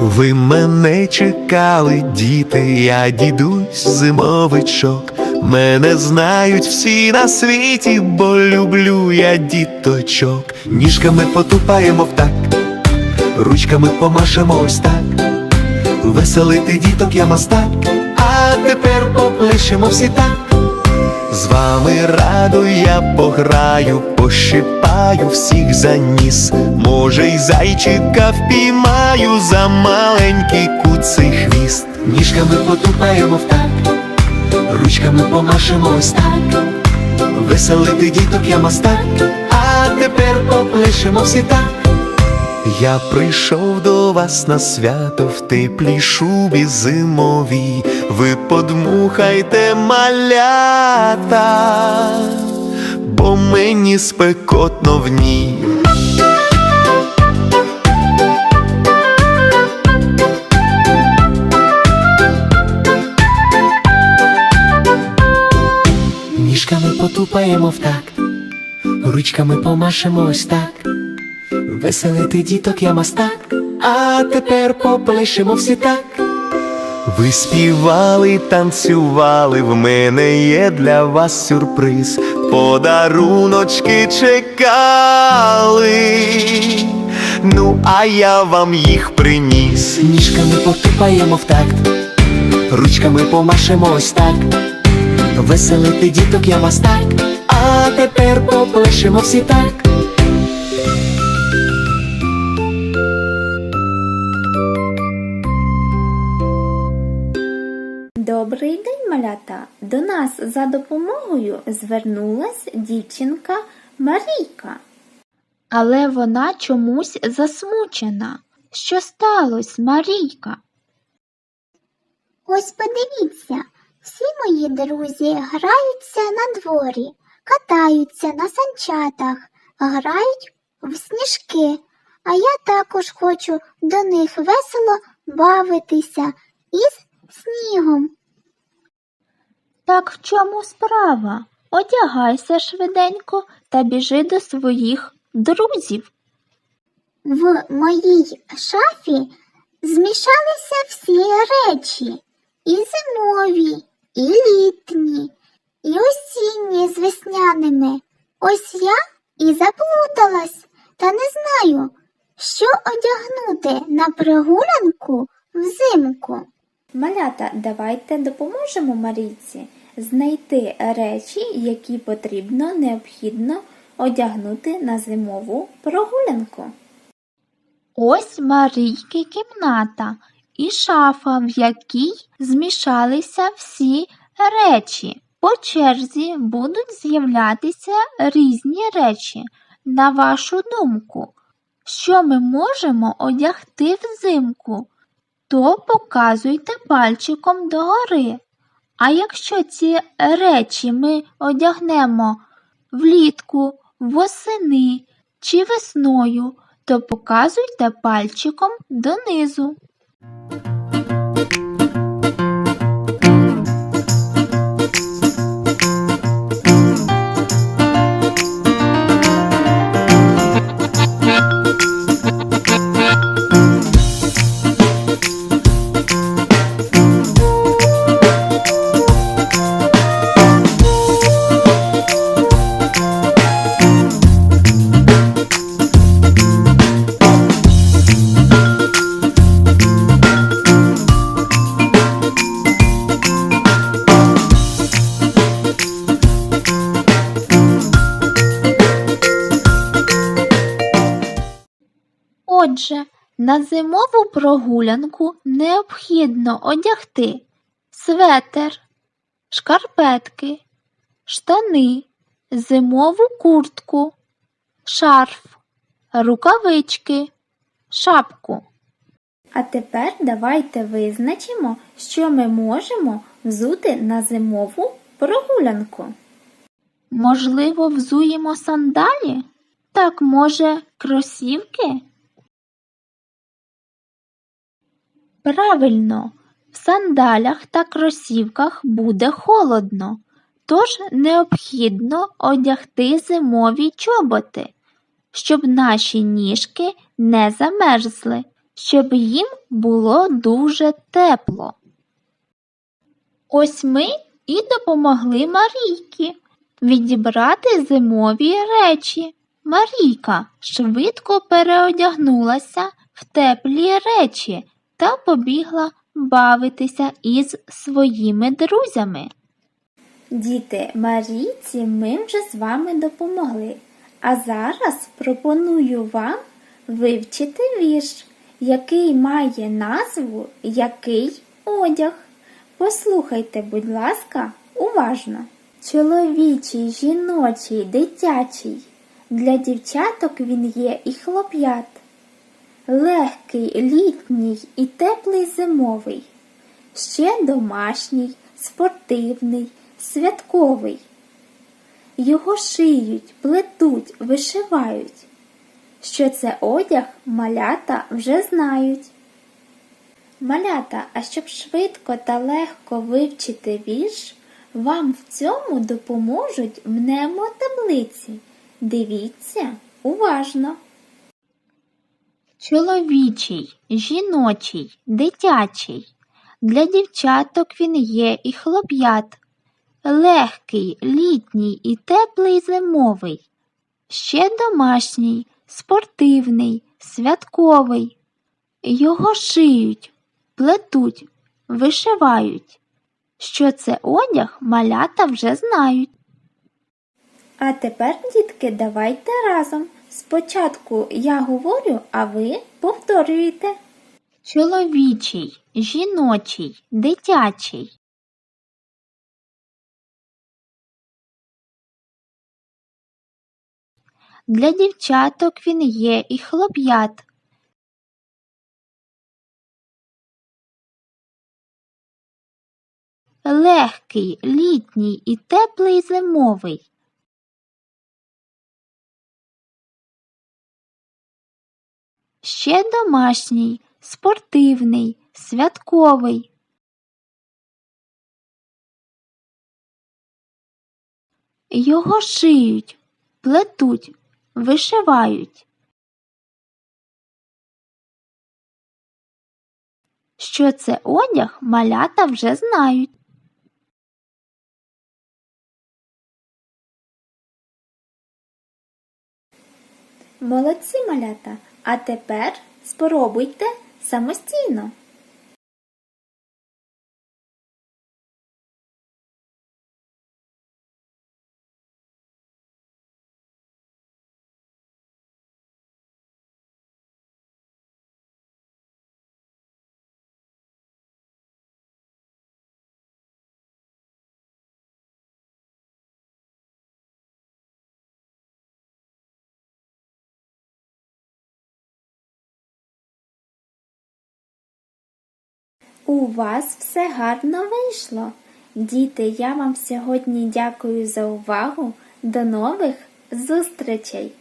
Ви мене чекали, діти, я дідусь зимовичок. Мене знають всі на світі, бо люблю я діточок. Ніжками потупаємо в так, ручками помашемо ось так. Веселити діток я мастак, тепер поплещемо всі так. З вами радо я пограю, пощипаю всіх за ніс. Може, й зайчика впіймаю за маленький куций хвіст. Ніжками потупаємо в так, ручками помашемо ось так. Веселити діток я мастак, а тепер поплещемо всі так. Я прийшов до вас на свято в теплій шубі зимовій, ви подмухайте малята, бо мені спекотно в ній. Ніжками потупаємо в такт, ручками помашемо ось так. Веселити діток я мастак, а тепер поплещемо всі так. Ви співали, танцювали, в мене є для вас сюрприз. Подаруночки чекали. Ну, а я вам їх приніс. Ніжками потупаємо в такт, ручками помашемо ось так. Веселити діток я мастак, а тепер поплещемо всі так. Нас за допомогою звернулась дівчинка Марійка. Але вона чомусь засмучена. Що сталося, Марійка? Ось подивіться, всі мої друзі граються на дворі, катаються на санчатах, грають в сніжки, а я також хочу до них весело бавитися із снігом. Так в чому справа? Одягайся швиденько та біжи до своїх друзів. В моїй шафі змішалися всі речі і зимові, і літні, і осінні з весняними. Ось я і заплуталась, та не знаю, що одягнути на прогулянку взимку. Малята, давайте допоможемо Марійці знайти речі, які потрібно необхідно одягнути на зимову прогулянку. Ось Марійки кімната і шафа, в якій змішалися всі речі. По черзі будуть з'являтися різні речі. На вашу думку, що ми можемо одягти взимку? то показуйте пальчиком догори. А якщо ці речі ми одягнемо влітку, восени чи весною, то показуйте пальчиком донизу. Отже, на зимову прогулянку необхідно одягти светер, шкарпетки, штани, зимову куртку, шарф, рукавички, шапку. А тепер давайте визначимо, що ми можемо взути на зимову прогулянку. Можливо, взуємо сандалі? Так, може, кросівки? Правильно, в сандалях та кросівках буде холодно, тож необхідно одягти зимові чоботи, щоб наші ніжки не замерзли, щоб їм було дуже тепло. Ось ми і допомогли Марійці відібрати зимові речі. Марійка швидко переодягнулася в теплі речі та побігла бавитися із своїми друзями. Діти, Марійці ми вже з вами допомогли. А зараз пропоную вам вивчити вірш, який має назву Який одяг. Послухайте, будь ласка, уважно. Чоловічий, жіночий, дитячий. Для дівчаток він є і хлоп'ят. Легкий, літній і теплий зимовий. Ще домашній, спортивний, святковий. Його шиють, плетуть, вишивають. Що це одяг, малята вже знають. Малята, а щоб швидко та легко вивчити вірш, вам в цьому допоможуть мнемотаблиці. Дивіться уважно. Чоловічий, жіночий, дитячий. Для дівчаток він є і хлоп'ят. Легкий, літній і теплий зимовий. Ще домашній, спортивний, святковий. Його шиють, плетуть, вишивають. Що це одяг, малята вже знають. А тепер, дітки, давайте разом. Спочатку я говорю, а ви повторюєте. Чоловічий, жіночий, дитячий. Для дівчаток він є і хлоп'ят. Легкий, літній і теплий зимовий. Ще домашній, спортивний, святковий. Його шиють, плетуть, вишивають. Що це одяг, малята вже знають. Молодці малята, а тепер спробуйте самостійно. У вас все гарно вийшло. Діти, я вам сьогодні дякую за увагу. До нових зустрічей!